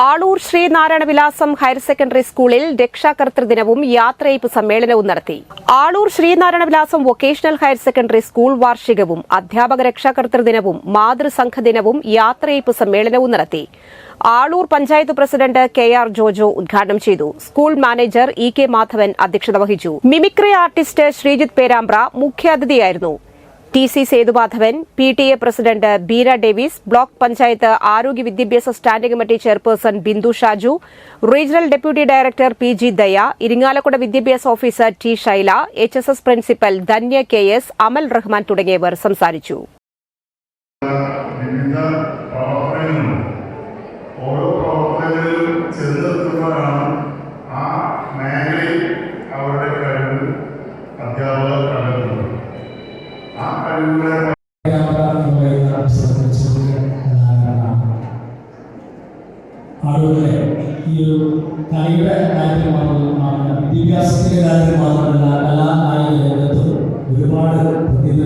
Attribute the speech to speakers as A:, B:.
A: ആളൂർ ശ്രീനാരായണ വിലാസം higher secondary സ്കൂളിൽ രക്ഷാകർത്തൃ ദിനവും യാത്രയയപ്പ് സമ്മേളനവും നടത്തി. Aloor Sreenarayana Vilasam vocational higher secondary school വാർഷികവും അധ്യാപക രക്ഷാകർത്തൃ ദിനവും മാതൃസംഘ ദിനവും യാത്രയയപ്പ് സമ്മേളനവും നടത്തി. Aloor panchayat president K R Jojo ഉദ്ഘാടനം ചെയ്തു. School manager E K Madhavan അധ്യക്ഷത വഹിച്ചു. Mimicry artist Sreejith Perambra മുഖ്യാതിഥിയായിരുന്നു. T C Sethumadhavan P T A president Beera Davis block panchayat ആരോഗ്യ വിദ്യാഭ്യാസ standing committee chairperson Bindu Shaju regional deputy director P G Daya Irinjalakuda വിദ്യാഭ്യാസ officer T Shaila H S S principal Dhanya K S Amal Rahman തുടങ്ങിയവർ സംസാരിച്ചു.
B: ഓരോ
C: ആളുകളെ ഈ ഒരു കളിയുടെ കാര്യത്തിൽ മാത്രം വിദ്യാഭ്യാസത്തിന്റെ കാര്യത്തിൽ മാത്രം